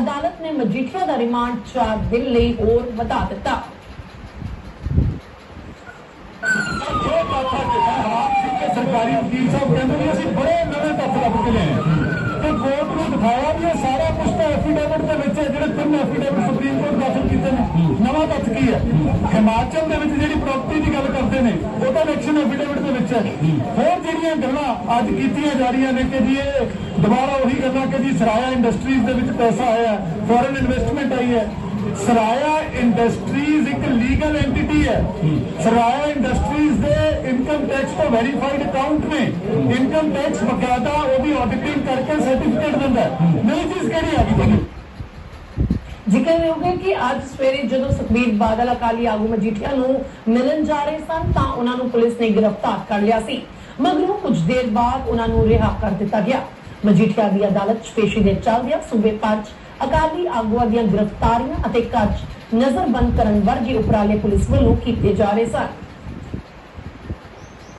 ਅਦਾਲਤ ਨੇ ਮਜੀਠੀਆ ਦਾ ਰਿਮਾਂਡ 4 ਦਿਨ ਲਈ ਹੋਰ ਵਧਾ ਦਿੱਤਾ। ਸਰਕਾਰੀ ਵਕੀਲ ਸਾਹਿਬ ਕਹਿੰਦੇ ਵੀ ਅਸੀਂ ਬੜੇ ਨਵੇਂ ਤੱਥ ਲੱਭ ਕੇ ਲਿਆਏ ਤੇ ਕੋਰਟ ਨੂੰ ਦਿਖਾਇਆ ਵੀ ਇਹ ਸਾਰਾ ਕੁਝ ਤਾਂ ਐਫੀਡੇਵਿਟ ਦੇ ਵਿੱਚ ਜਿਹੜੇ ਤਿੰਨ ਐਫੀਡੇਵਿਟ ਸੁਪਰੀਮ ਕੋਰਟ ਦਾਖਲ ਕੀਤੇ ਨੇ। ਨਵਾਂ ਤੱਥ ਕੀ ਹੈ? ਹਿਮਾਚਲ ਦੇ ਵਿੱਚ ਜਿਹੜੀ ਪ੍ਰਾਪਰਟੀ ਦੀ ਗੱਲ ਕਰਦੇ ਨੇ, ਉਹ ਤਾਂ ਇਲੈਕਸ਼ਨ ਐਫੀਡੇਵਿਟ ਦੇ ਵਿੱਚ ਹੈ। ਹੋਰ ਜਿਹੜੀਆਂ ਗੱਲਾਂ ਅੱਜ ਕੀਤੀਆਂ ਜਾ ਰਹੀਆਂ ਨੇ ਕਿ ਜੀ ਇਹ ਦੁਬਾਰਾ ਜੀ ਸਰਾਇਆ ਇੰਡਸਟਰੀਜ਼ ਦੇ ਵਿੱਚ ਪੈਸਾ ਆਇਆ ਫੋਰਨ ਇਨਵੈਸਟਮੈਂਟ ਆਈ ਹੈ। ਸਰਾਇਆ ਇੰਡਸਟਰੀਜ਼ ਇੱਕ ਲੀਗਲ ਐਂਟੀਟੀ ਹੈ। ਸਰਾਇਆ ਇੰਡਸਟਰੀਜ਼ ਦੇ ਇਨਕਮ ਟੈਕਸ ਤੋਂ ਵੈਰੀਫਾਈਡ ਅਕਾਊਂਟ ਨੇ। ਇਨਕਮ ਟੈਕਸ ਬਕਾਇਦਾ ਉਹਦੀ ਆਡਿਟਿੰਗ ਕਰਕੇ ਸਰਟੀਫਿਕੇਟ ਦਿੰਦਾ ਹੈ। ਨਹੀਂ ਚੀਜ਼ ਕਿਹੜੀ ਆ ਗਈ ਤੁਹਾਨੂੰ? ਜ਼ਿਕਰਯੋਗ ਕਿ ਅੱਜ ਸਵੇਰੇ ਜਦੋਂ ਸੁਖਬੀਰ ਬਾਦਲ, ਅਕਾਲੀ ਆਗੂ ਮਜੀਠੀਆ ਨੂੰ ਮਿਲਣ ਜਾ ਰਹੇ ਸਨ, ਤਾਂ ਉਹਨਾਂ ਨੂੰ ਪੁਲਿਸ ਨੇ ਗ੍ਰਿਫਤਾਰ ਕਰ ਲਿਆ ਸੀ। ਮਗਰੋਂ ਕੁਝ ਦੇਰ ਬਾਅਦ ਉਹਨਾਂ ਨੂੰ ਰਿਹਾ ਕਰ ਦਿੱਤਾ ਗਿਆ। ਮਜੀਠੀਆ ਦੀ ਅਦਾਲਤ 'ਚ ਪੇਸ਼ੀ ਦੇ ਚੱਲਦਿਆਂ ਸੂਬੇ ਭਰ 'ਚ ਅਕਾਲੀ ਆਗੂਆਂ ਦੀਆਂ ਗ੍ਰਿਫਤਾਰੀਆਂ ਅਤੇ ਕੱਚ ਨਜ਼ਰਬੰਦ ਕਰਨ ਵਰਗੇ ਉਪਰਾਲੇ ਪੁਲਿਸ ਵੱਲੋਂ ਕੀਤੇ ਜਾ ਰਹੇ ਸਨ।